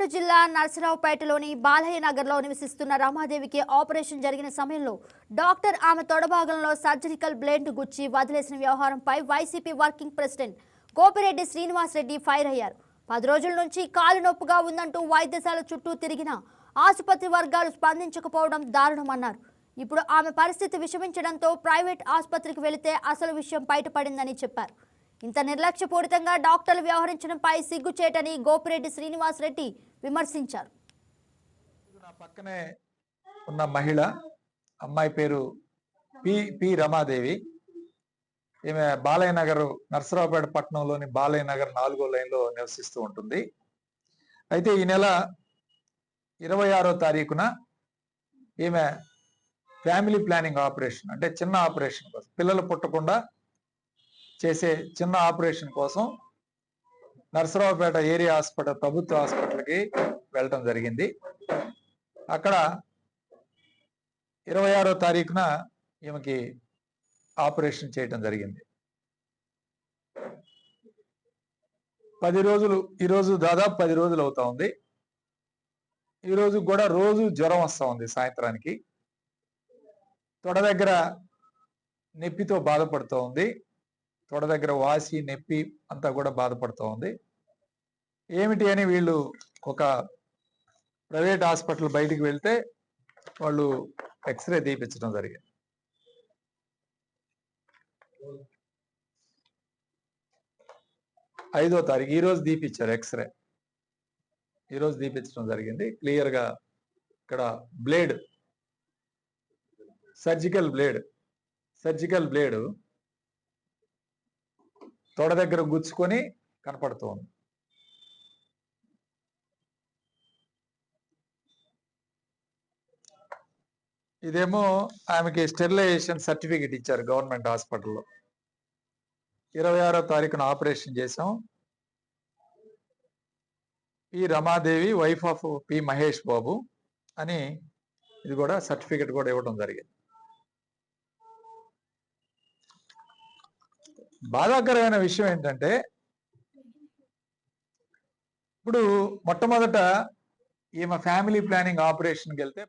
నర్సరావుపేటలోని బాలయ్య నగర్లో నివసిస్తున్న రమాదేవికి ఆపరేషన్ జరిగిన సమయంలో డాక్టర్ ఆమె తొడభాగంలో సర్జరికల్ బ్లేడ్ గుచ్చి వదిలేసిన వ్యవహారంపై YCP working president Gopireddy Srinivasa Reddy fire అయ్యారు. పది రోజుల నుంచి కాలు నొప్పుగా ఉందంటూ వైద్యశాల చుట్టూ తిరిగిన ఆసుపత్రి వర్గాలు స్పందించకపోవడం దారుణమన్నారు. ఇప్పుడు ఆమె పరిస్థితి విషమించడంతో ప్రైవేట్ ఆసుపత్రికి వెళితే అసలు విషయం బయటపడిందని చెప్పారు. ఇంత నిర్లక్ష్యపూరితంగా డాక్టర్లు వ్యవహరించడంపై సిగ్గుచేటని గోపిరెడ్డి శ్రీనివాసరెడ్డి విమర్శించారు. నా పక్కనే ఉన్న మహిళ అమ్మాయి పేరు పి పి రమాదేవి. ఈమె బాలయ్య నగర్ నర్సరావుపేట పట్టణంలోని బాలయ్య నగర్ నాలుగో లైన్లో నివసిస్తూ ఉంటుంది. అయితే ఈ నెల ఇరవై ఆరో తారీఖున ఈమె ఫ్యామిలీ ప్లానింగ్ ఆపరేషన్ అంటే చిన్న ఆపరేషన్ కోసం పిల్లలు పుట్టకుండా చేసే చిన్న ఆపరేషన్ కోసం నర్సరావుపేట ఏరియా హాస్పిటల్ ప్రభుత్వ హాస్పిటల్కి వెళ్ళటం జరిగింది. అక్కడ ఇరవై ఆరో తారీఖున ఈమెకి ఆపరేషన్ చేయటం జరిగింది. పది రోజులు ఈరోజు దాదాపు పది రోజులు అవుతా ఉంది. ఈరోజు కూడా రోజు జ్వరం వస్తూ ఉంది సాయంత్రానికి. తొడ దగ్గర నొప్పితో బాధపడుతూ ఉంది. తొడ దగ్గర వాసి నొప్పి అంతా కూడా బాధపడుతూ ఉంది. ఏమిటి అని వీళ్ళు ఒక ప్రైవేట్ హాస్పిటల్ బయటికి వెళ్తే వాళ్ళు ఎక్స్రే తీపించడం జరిగింది. ఐదో తారీఖు ఈ రోజు తీపిచ్చారు ఎక్స్రే. ఈ రోజు తీపించడం జరిగింది. క్లియర్గా ఇక్కడ blade surgical blade surgical blade తొడ దగ్గర గుచ్చుకొని కనపడుతోంది. ఇదేమో ఆమెకి స్టెరిలైజేషన్ సర్టిఫికేట్ ఇచ్చారు గవర్నమెంట్ హాస్పిటల్లో. ఇరవై ఆరో తారీఖున ఆపరేషన్ చేసాం P Ramadevi wife of P Mahesh Babu అని ఇది కూడా సర్టిఫికేట్ కూడా ఇవ్వడం జరిగింది. బాధాకరమైన విషయం ఏంటంటే ఇప్పుడు మొట్టమొదట ఈమె ఫ్యామిలీ ప్లానింగ్ ఆపరేషన్కి వెళ్తే